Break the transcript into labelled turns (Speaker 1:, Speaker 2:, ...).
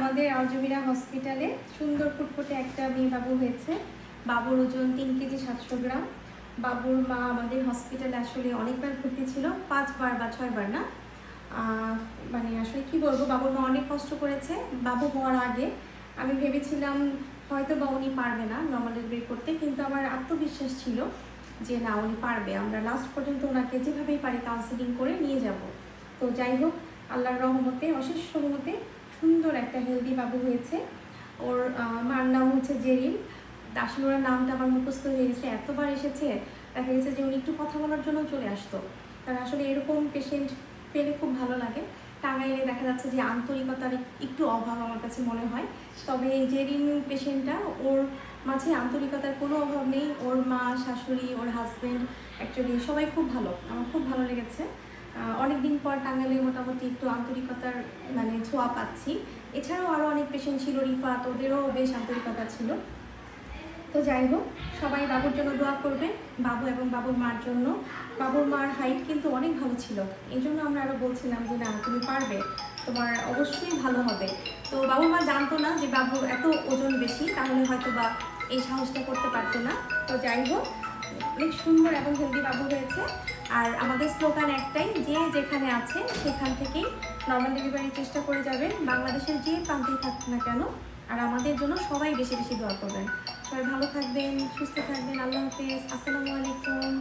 Speaker 1: আমাদের আলজমিরা হসপিটালে সুন্দর ফুটফুটে একটা মেয়ে বাবু হয়েছে। বাবুর ওজন তিন কেজি সাতশো গ্রাম। বাবুর মা আমাদের হসপিটালে আসলে অনেকবার ভর্তি ছিল, পাঁচবার বা ছয়বার না। মানে আসলে কি বলব, বাবুর মা অনেক কষ্ট করেছে। বাবু হওয়ার আগে আমি ভেবেছিলাম হয়তো বা উনি পারবে না নর্মাল ডেলিভারি করতে, কিন্তু আমার আত্মবিশ্বাস ছিল যে না, উনি পারবে। আমরা লাস্ট পর্যন্ত ওনাকে যেভাবেই পারি কাউন্সিলিং করে নিয়ে যাব। তো যাই হোক, আল্লাহর রহমতে, অশেষ রহমতে সুন্দর একটা হেলদি বাবু হয়েছে। ওর মার নাম হচ্ছে জেরিন। আসলে ওর নামটা আমার মুখস্থ হয়ে গেছে। এতবার এসেছে, দেখা গেছে যে উনি একটু কথা বলার জন্য চলে আসতো। কারণ আসলে এরকম পেশেন্ট পেলে খুব ভালো লাগে। টাঙ্গাইলে দেখা যাচ্ছে যে আন্তরিকতার একটু অভাব আমার কাছে মনে হয়। তবে এই জেরিন পেশেন্টটা ওর মাঝে আন্তরিকতার কোনো অভাব নেই। ওর মা, শাশুড়ি, ওর হাজবেন্ড অ্যাকচুয়ালি সবাই খুব ভালো। আমার খুব ভালো লেগেছে। অনেকদিন পর টাঙ্গাইলে মোটামুটি একটু আন্তরিকতার ছোঁয়া পাচ্ছি। এছাড়াও আরও অনেক পেশেন্ট ছিল, রিফাত, ওদেরও বেশ আন্তরিকতা ছিল। তো যাই হোক, সবাই বাবুর জন্য দোয়া করবে বাবু এবং বাবুর মার জন্য। বাবুর মার হাইট কিন্তু অনেক ভালো ছিল। এই জন্য আমরা আরও বলছিলাম যে, না, তুমি পারবে, তোমার অবশ্যই ভালো হবে। তো বাবুর মা জানতো না যে, বাবু এত ওজন বেশি, তাহলে হয়তো বা এই সাহসটা করতে পারতো না। তো যাই হোক অনেক সুন্দর এবং হেলদি বাবু হয়েছে। আর আমাদের স্লোগান একটাই, যে যেখানে আছে সেখান থেকেই নর্মাল ডেলিভারির চেষ্টা করে যাবেন। বাংলাদেশের যে প্রান্তেই থাকুক না কেন, আর আমাদের জন্য সবাই বেশি বেশি দোয়া করবেন। সবাই ভালো থাকবেন, সুস্থ থাকবেন। আল্লাহ হাফেজ। আসসালামু আলাইকুম।